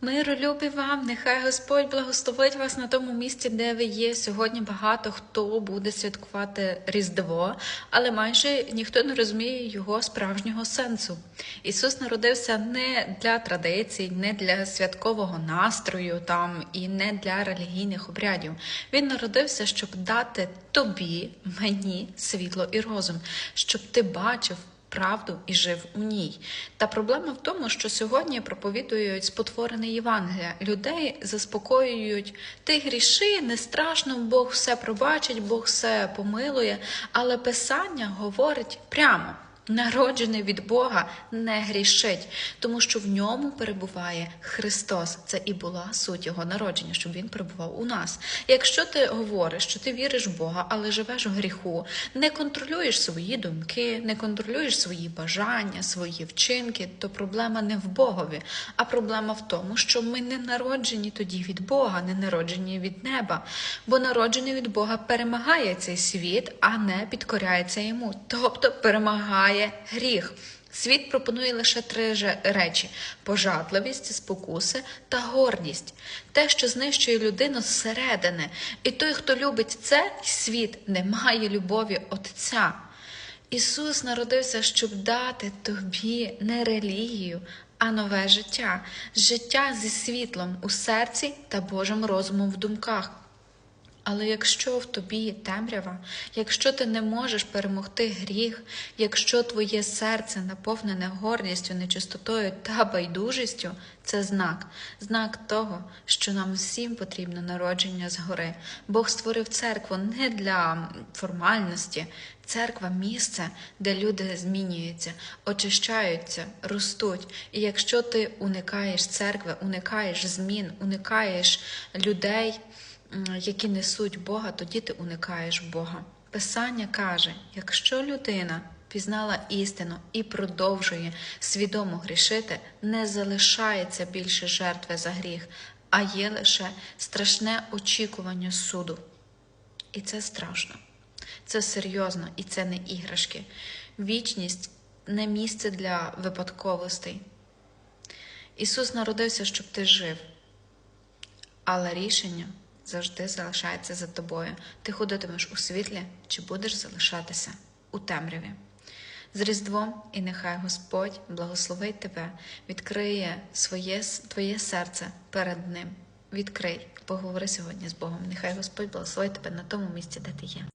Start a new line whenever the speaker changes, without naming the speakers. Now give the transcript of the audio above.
Миролюбі вам, нехай Господь благословить вас на тому місці, де ви є. Сьогодні багато хто буде святкувати Різдво, але майже ніхто не розуміє його справжнього сенсу. Ісус народився не для традицій, не для святкового настрою там і не для релігійних обрядів. Він народився, щоб дати тобі, мені світло і розум, щоб ти бачив правду і жив у ній. Та проблема в тому, що сьогодні проповідують спотворене Євангелія. Людей заспокоюють ти гріши, не страшно, Бог все пробачить, Бог все помилує. Але Писання говорить прямо. Народжений від Бога не грішить, тому що в ньому перебуває Христос. Це і була суть його народження, щоб він перебував у нас. Якщо ти говориш, що ти віриш в Бога, але живеш в гріху, не контролюєш свої думки, не контролюєш свої бажання, свої вчинки, то проблема не в Богові, а проблема в тому, що ми не народжені тоді від Бога, не народжені від неба. Бо народжений від Бога перемагає цей світ, а не підкоряється йому, тобто перемагає гріх. Світ пропонує лише три речі: пожадливість, спокуси та гордість, те, що знищує людину зсередини. І той, хто любить це світ, не має любові Отця. Ісус народився, щоб дати тобі не релігію, а нове життя, життя зі світлом у серці та Божим розумом в думках. Але якщо в тобі темрява, якщо ти не можеш перемогти гріх, якщо твоє серце наповнене гордістю, нечистотою та байдужістю, це знак, знак того, що нам всім потрібно народження згори. Бог створив церкву не для формальності, церква місце, де люди змінюються, очищаються, ростуть. І якщо ти уникаєш церкви, уникаєш змін, уникаєш людей, які несуть Бога, тоді ти уникаєш Бога. Писання каже: якщо людина пізнала істину і продовжує свідомо грішити, не залишається більше жертви за гріх, а є лише страшне очікування суду. І це страшно, це серйозно і це не іграшки. Вічність не місце для випадковостей. Ісус народився, щоб ти жив, але рішення завжди залишається за тобою. Ти ходитимеш у світлі чи будеш залишатися у темряві. З Різдвом, і нехай Господь благословить тебе, відкриє своє, твоє серце перед Ним. Відкрий, поговори сьогодні з Богом. Нехай Господь благословить тебе на тому місці, де ти є.